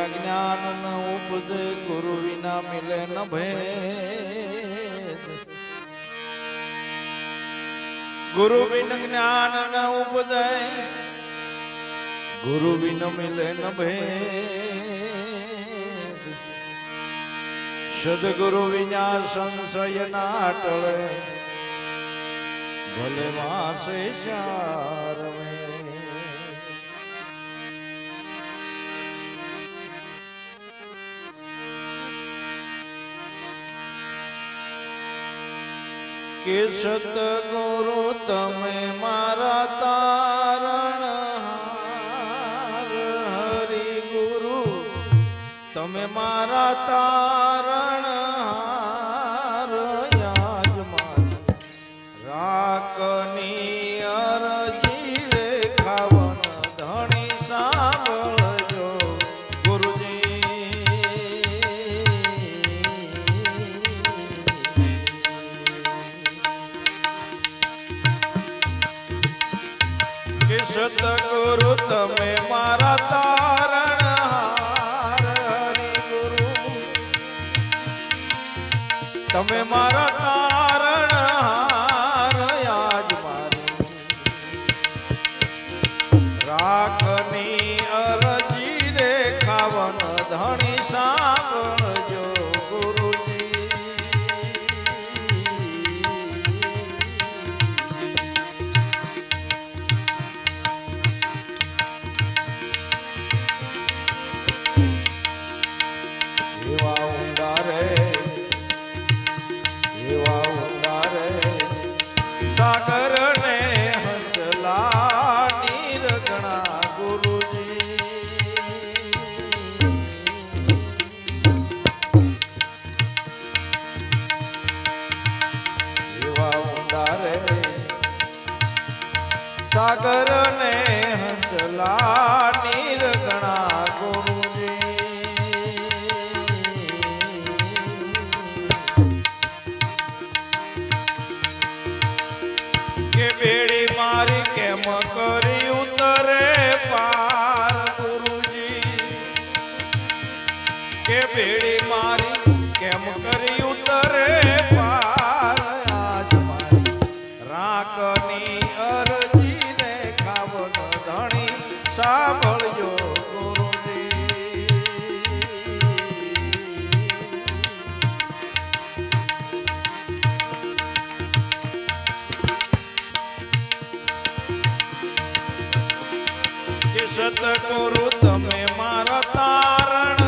વિના જ્ઞાન ન ઉપજે ગુરુ વિના મિલે ન ભેદ. ગુરુ વિન જ્ઞાન ન ઉપજે, ગુરુ વિન મિલે ન ભેદ. સદગુરુ વિના સંશય ના ટળે, ભલે વાસે ચારવે કે સતગુરુ તમે મારા તારણ હરિ ગુરુ તમે મારા તારણ તમે મારા કે કે સતગુરુ તમે મારા તારણ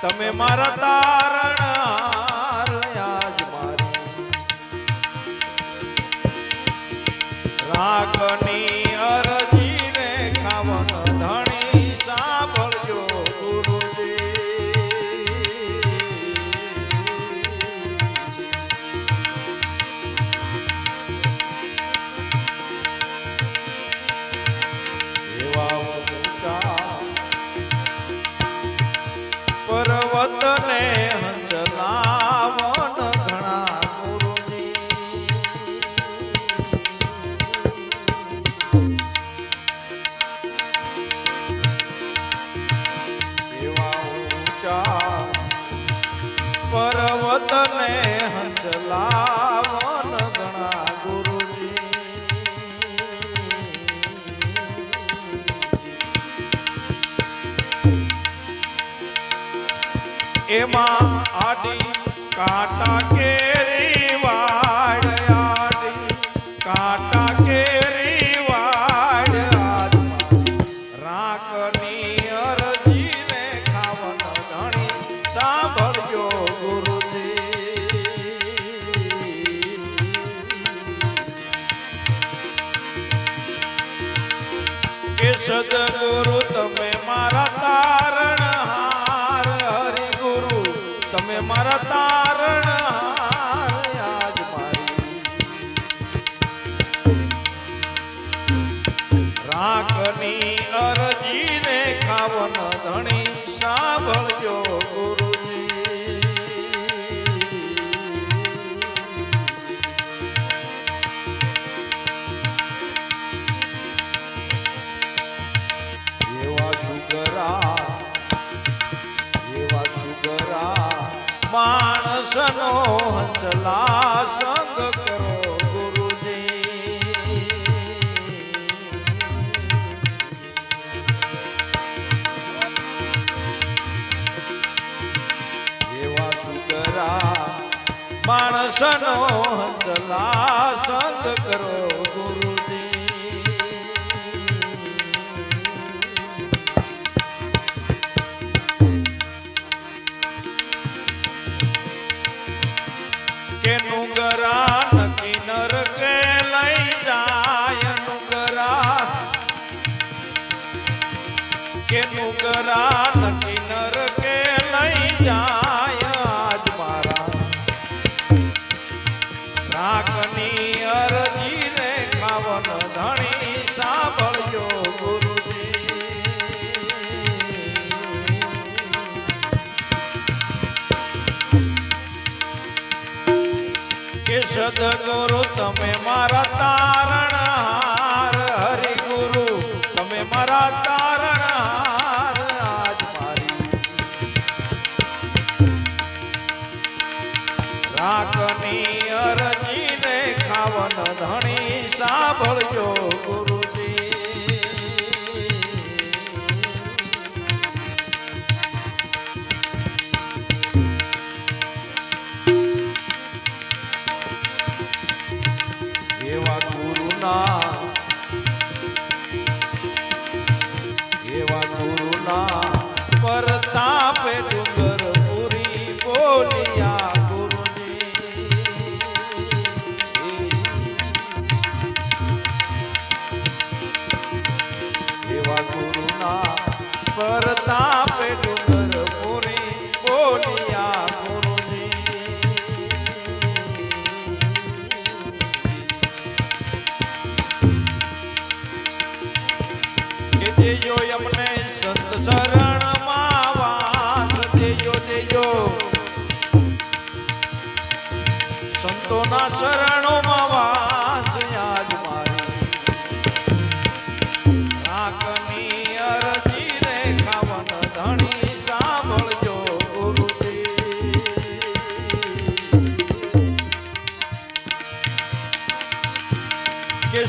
તમે મારા તારણ એમાં આડી કાંટા કેરી સદગુરુ તમે મારા તારણ હાર. હરિ ગુરુ તમે મારા તારણ સજલા સંગ કરો ગુરુજી. એવા સુકરા માણસનો જલા સંગ કરો સદગુરુ તમે મારા તારણ હાર. હરિગુરુ તમે મારા તારણ હાર. આજ મારી રાખની અરજીને ખાવન ધણી સાંભળજો. Bora.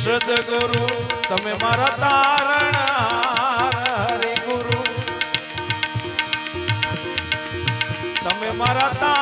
સદગુરુ તમે મારા તારણ હરે ગુરુ. તમે મારા તારણ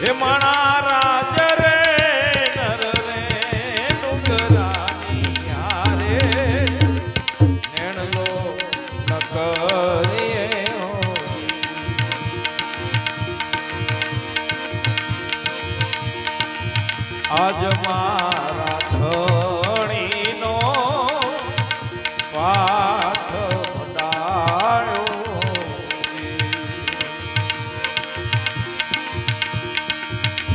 હે માણા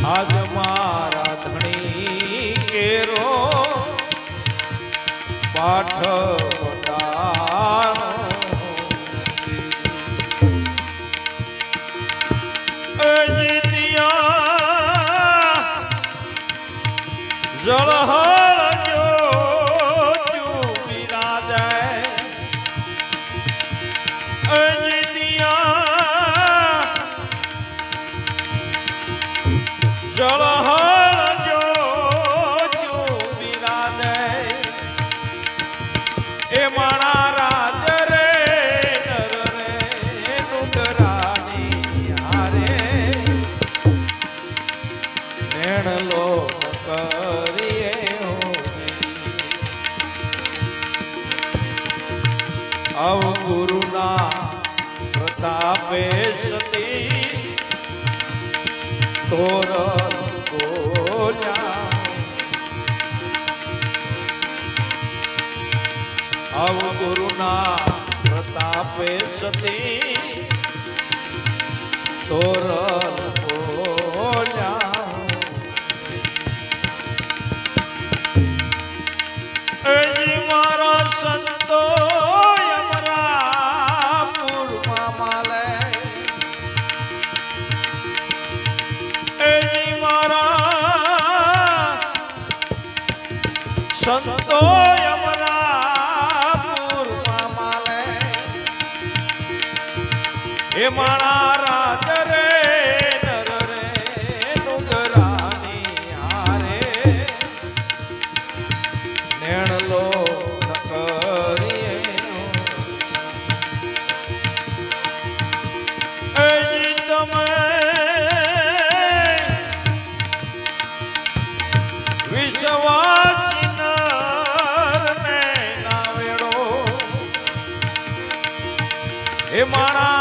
આજ મારા ધણી કેરો પાઠ ચળહળ જો જો બિરાજે. એ મારા રાજ રે નર રે, ડુંગરાની અવ ગુરુના પ્રતાપે સતી. તોરા સતી તોરણ બોલ્યા મારા સંતો મારા સંતો માણા રાજ રે નર રે ડુંગરાની હારે. નેણલો માણા